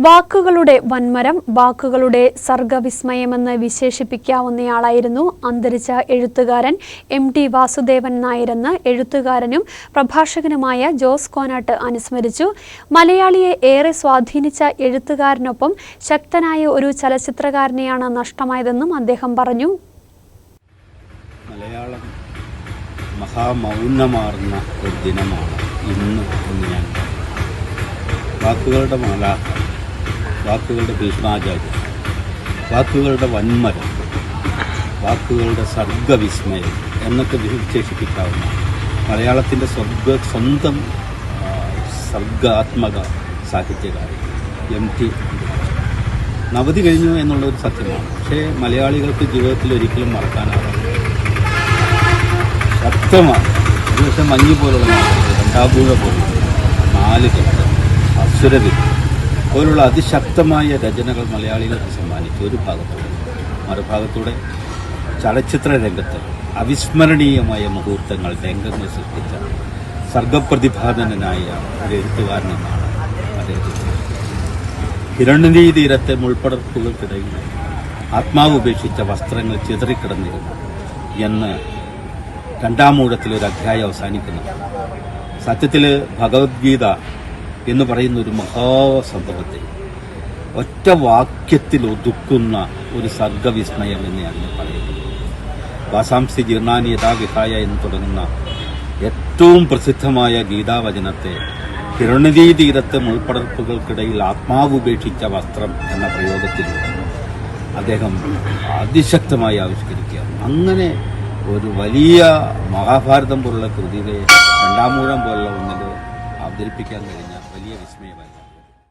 വാക്കുകളുടെ വൻമരം വാക്കുകളുടെ സർഗവിസ്മയമെന്ന് വിശേഷിപ്പിക്കാവുന്നയാളായിരുന്നു അന്തരിച്ച എഴുത്തുകാരൻ എം ടി വാസുദേവൻ നായരെന്ന് എഴുത്തുകാരനും പ്രഭാഷകനുമായ ജോസ് കോനാട്ട് അനുസ്മരിച്ചു മലയാളിയെ ഏറെ സ്വാധീനിച്ച എഴുത്തുകാരനൊപ്പം ശക്തനായ ഒരു ചലച്ചിത്രകാരനെയാണ് നഷ്ടമായതെന്നും അദ്ദേഹം പറഞ്ഞു മലയാളം ദിനമാണ് ഞാൻ. വാക്കുകളുടെ മാലാഖ വാക്കുകളുടെ ഭീഷ്മാചാര്യം വാക്കുകളുടെ വന്മരം വാക്കുകളുടെ സർഗവിസ്മയം എന്നൊക്കെ വിശേഷിപ്പിക്കാവുന്ന മലയാളത്തിന്റെ സ്വർഗ സ്വന്തം സർഗാത്മക സാഹിത്യകാരൻ എം ടി നവതി കഴിഞ്ഞു എന്നുള്ളൊരു സത്യമാണ്. പക്ഷേ മലയാളികൾക്ക് ജീവിതത്തിൽ ഒരിക്കലും മറക്കാനാവില്ല ശക്തമാണ് ഒരു പക്ഷേ മഞ്ഞ് പോലുള്ള രണ്ടാപൂഴ പോലുള്ള നാല് കെട്ട് അസുരവി പോലുള്ള അതിശക്തമായ രചനകൾ മലയാളികൾക്ക് സമ്മാനിച്ചു. ഒരു ഭാഗത്തൂടെ. മറുഭാഗത്തൂടെ ചലച്ചിത്ര രംഗത്ത് അവിസ്മരണീയമായ മുഹൂർത്തങ്ങൾ രംഗങ്ങൾ സൃഷ്ടിച്ച സർഗപ്രതിപാദനനായ ഒരു എഴുത്തുകാരനെന്നാണ് അദ്ദേഹത്തിന് ഹിരണ്യനീ തീരത്തെ മുൾപ്പടർപ്പുകൾക്കിടയിൽ ആത്മാവ് ഉപേക്ഷിച്ച വസ്ത്രങ്ങൾ ചിതറിക്കിടന്നിരുന്നു എന്ന് രണ്ടാം മൂഴത്തിൽ ഒരു അധ്യായം അവസാനിക്കുന്നു. സത്യത്തിൽ ഭഗവത്ഗീത എന്ന് പറയുന്ന ഒരു മഹാസംഭവത്തെ. ഒറ്റ വാക്യത്തിൽ ഒതുക്കുന്ന ഒരു സർഗവിസ്മയം എന്ന് പറയുന്നത്. വാസാംസി ജീർണാനി യഥാ വിഹായ എന്ന് തുടങ്ങുന്ന ഏറ്റവും പ്രസിദ്ധമായ ഗീതാവചനത്തെ ഹിരണ്യതീ തീരത്തെ മുൾപ്പടർപ്പുകൾക്കിടയിൽ ആത്മാവ് ഉപേക്ഷിച്ച വസ്ത്രം എന്ന പ്രയോഗത്തിലൂടെ അദ്ദേഹം അതിശക്തമായി ആവിഷ്കരിക്കുക അങ്ങനെ ഒരു വലിയ മഹാഭാരതം പോലുള്ള കൃതിയെ രണ്ടാമൂഴം പോലുള്ള ഒന്നിൽ അവതരിപ്പിക്കാൻ കഴിഞ്ഞ വലിയ വിസ്മയമായി